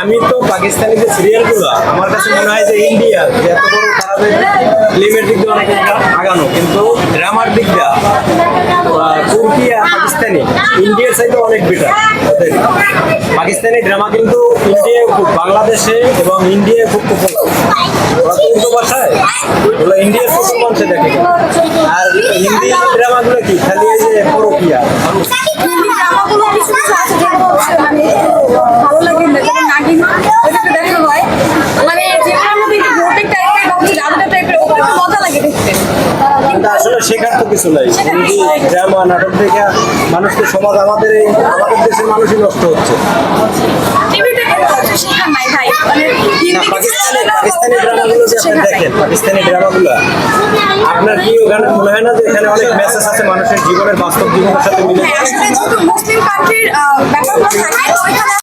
আমি তো পাকিস্তানি যে সিরিয়ালগুলো আমার কাছে মনে হয় যে ইন্ডিয়া যে এত বড় ফিল্মের দিক দিয়ে অনেক আগানো। কিন্তু ড্রামার দিক দিয়ে তুর্কি আর পাকিস্তানি ইন্ডিয়ার সাইডে অনেক বেটার পাকিস্তানি ড্রামা কিন্তু ইন্ডিয়া বাংলাদেশে এবং ইন্ডিয়ায় খুব উর্দু ভাষায়, ওগুলো ইন্ডিয়ার ছোট মঞ্চে দেখে আর হিন্দি ড্রামাগুলো কি? খালি এই যে পরকিয়া হিন্দি ড্রামাগুলো কিছু কিছু আছে যেগুলো মানে ভালো লাগে না যেমন নাগিন ওইটাতে দেখা হয় মানে যেগুলোর মধ্যে একটু ভৌতিক টাইপের বা হচ্ছে জাদুটা টাইপের ওগুলো একটু মজা লাগে দেখতে কিন্তু আসলে শেখার তো কিছু নাই। ড্রামা নাটক দেখে মানুষকে সমাজ আমাদের এই আমাদের দেশের মানুষই নষ্ট হচ্ছে। মানে পাকিস্তানি ড্রামাগুলো যে আপনি দেখেন পাকিস্তানি ড্রামাগুলো আপনার কি ওখানে মনে হয় না যে এখানে অনেক মেসেজ আছে মানুষের জীবনের বাস্তব জীবনের সাথে মিলে? হ্যাঁ মুসলিম কান্ট্রির ব্যাপারগুলো থাকে